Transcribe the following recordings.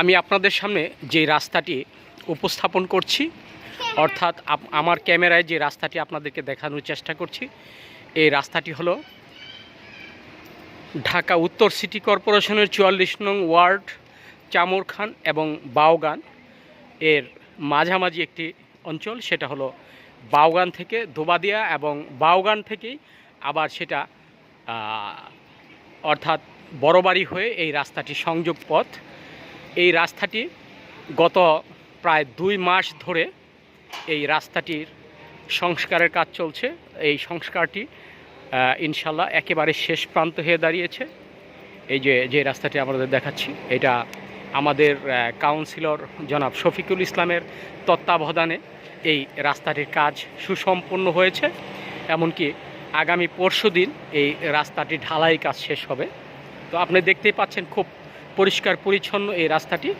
আমি আপনাদের সামনে যে রাস্তাটি উপস্থাপন করছি, অর্থাৎ আমার ক্যামেরায় যে রাস্তাটি আপনাদেরকে দেখানোর চেষ্টা করছি, এই রাস্তাটি হলো ঢাকা উত্তর সিটি কর্পোরেশনের চুয়াল্লিশ নং ওয়ার্ড চামরখান এবং বাউগান এর মাঝামাঝি একটি অঞ্চল, সেটা হলো বাউগান থেকে দোবাদিয়া এবং বাউগান থেকেই আবার সেটা অর্থাৎ বড়বাড়ি হয়ে এই রাস্তাটি সংযোগ পথ এই রাস্তাটি গত প্রায় দুই মাস ধরে এই রাস্তাটির সংস্কারের কাজ চলছে। এই সংস্কারটি ইনশাল্লাহ একেবারে শেষ প্রান্ত হয়ে দাঁড়িয়েছে। এই যে যে রাস্তাটি আমাদের দেখাচ্ছি, এটা আমাদের কাউন্সিলর জনাব শফিকুল ইসলামের তত্ত্বাবধানে এই রাস্তাটির কাজ সুসম্পন্ন হয়েছে। এমনকি আগামী পরশু দিন এই রাস্তাটি ঢালাই কাজ শেষ হবে। তো আপনি দেখতেই পাচ্ছেন খুব পরিষ্কার পরিচ্ছন্ন এই রাস্তাটি।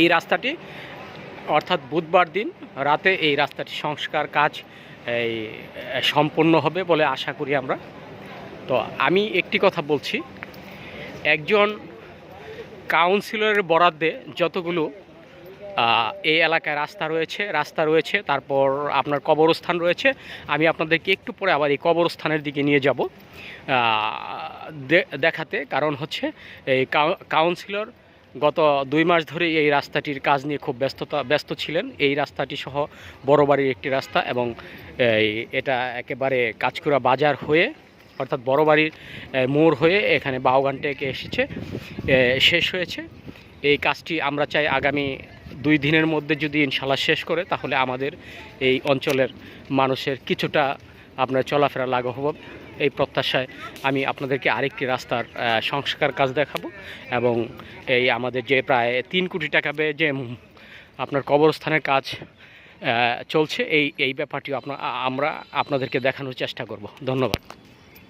এই রাস্তাটি অর্থাৎ বুধবার দিন রাতে এই রাস্তাটি সংস্কার কাজ এই সম্পন্ন হবে বলে আশা করি আমরা। তো আমি একটি কথা বলছি। একজন কাউন্সিলরের বরাদ্দে যতগুলো এই এলাকায় রাস্তা রয়েছে রাস্তা রয়েছে তারপর আপনার কবরস্থান রয়েছে। আমি আপনাদেরকে একটু পরে আবার এই কবরস্থানের দিকে নিয়ে যাব দেখাতে কারণ হচ্ছে এই কাউ- কাউন্সিলর গত দুই মাস ধরে এই রাস্তাটির কাজ নিয়ে খুব ব্যস্ততা ব্যস্ত ছিলেন। এই রাস্তাটি সহ বড় বাড়ির একটি রাস্তা এবং এটা একেবারে কাজকুড়া বাজার হয়ে অর্থাৎ বড় বাড়ির আহ, মোড় হয়ে এখানে বাউগান থেকে এসেছে শেষ হয়েছে। এই কাজটি আমরা চাই আগামী দুই দিনের মধ্যে যদি ইনশাল্লাহ শেষ করে, তাহলে আমাদের এই অঞ্চলের মানুষের কিছুটা আপনার চলাফেরা লাঘব হবে। এই প্রত্যাশায় আমি আপনাদেরকে আরেকটি রাস্তার সংস্কার কাজ দেখাবো এবং এই আমাদের যে প্রায় তিন কোটি টাকা ব্যয়ে যে আপনার কবরস্থানের কাজ চলছে, এই এই ব্যাপারটিও আপনার আমরা আপনাদেরকে দেখানোর চেষ্টা করব। ধন্যবাদ।